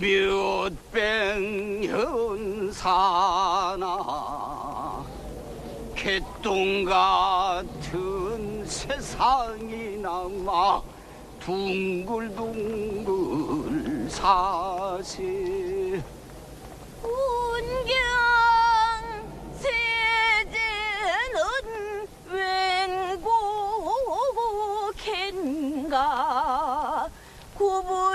몇백 년 사나 개똥 같은 세상이 남아 둥글둥글 사시 운경 세제는 웬고겐가 구부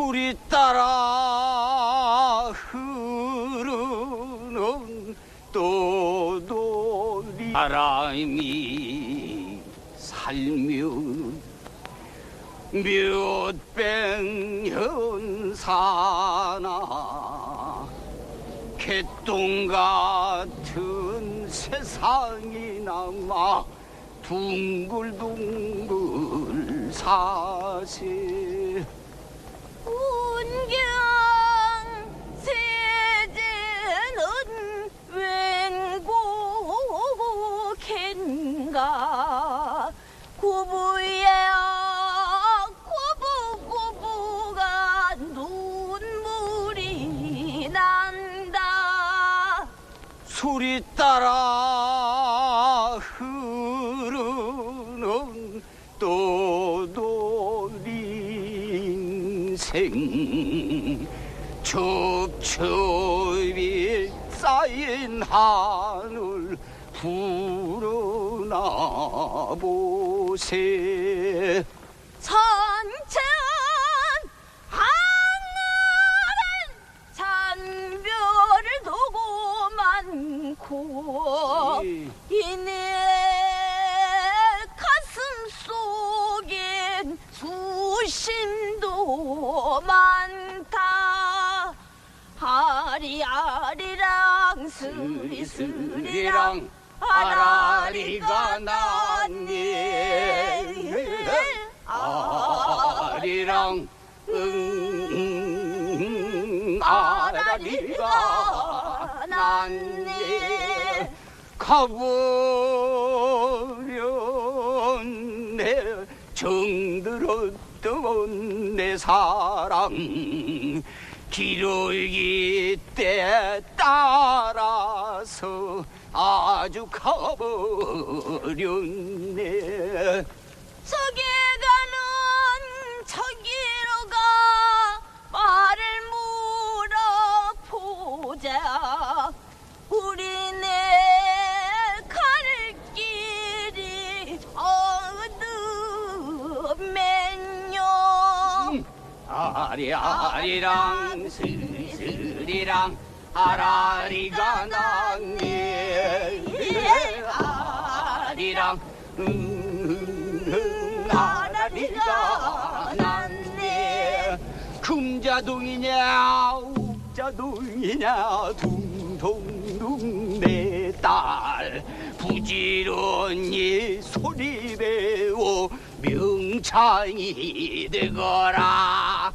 술이 따라 흐르는 떠돌이. 바람이 살면 몇백년 사나 개똥 같은 세상이 남아 둥글둥글 사시 운경 세제는 웬고겐가? 구부야 구부구부가 눈물이 난다. 술이 따라 인생 첩첩이 쌓인 하늘 불어나 보세. 천 아리 아리랑 스리 스리랑 아라리가 났네 아리랑 응 아라리가 났네 가버렸네. 정들었던 내 사랑 기러기 때 따라서 아주 가버렸네. 저기 가는 저기로 가 말을 물어보자 아리아리랑 스리스리랑 아라리가 났네. 아리랑 음, 아라리가 났네. 금자동이냐 옥자동이냐 둥둥둥 내 딸. 부지런히 소리 배워 명창이 되거라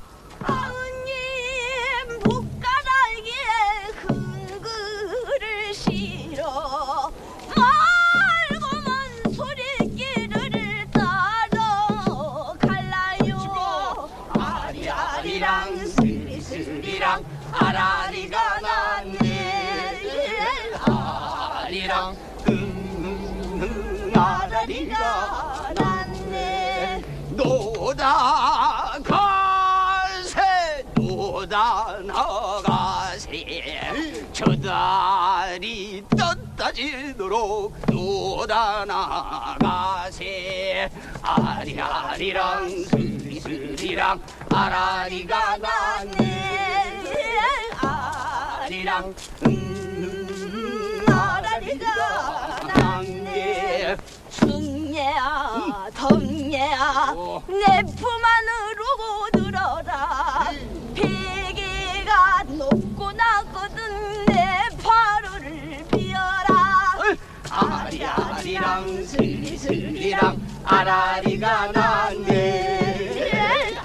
아리랑 음, 아라리가 났네. 노다 가세 노다 나가세. 저 달이 떴다지도록 노다 나가세. 아리아리랑 스리스리랑 아라리가 났네. 아리랑 내 품 안으로 들어라. 비계가 높고 나거든 내 발을 비어라. 아리아리랑 스리스리랑 아라리가 났네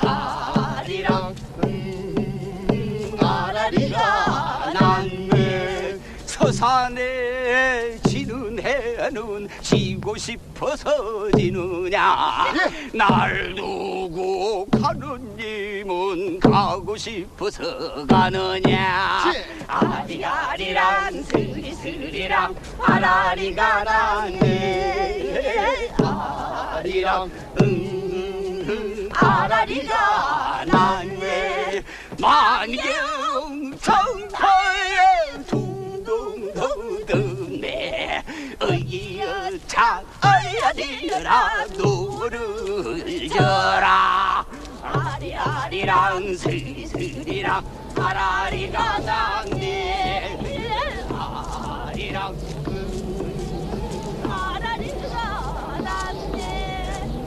아리랑 음, 아라리가 났네 서산에 해 새는 지고 싶어서 지느냐 예. 날 두고 가는 님은 가고 싶어서 가느냐 예. 아리아리랑 스리스리랑 아라리가 나네 아리랑 응 아라리가 나네 만경청파 아리아리라. 노르져라. 아리아리랑 슬슬이랑 아라리가 당네 아리랑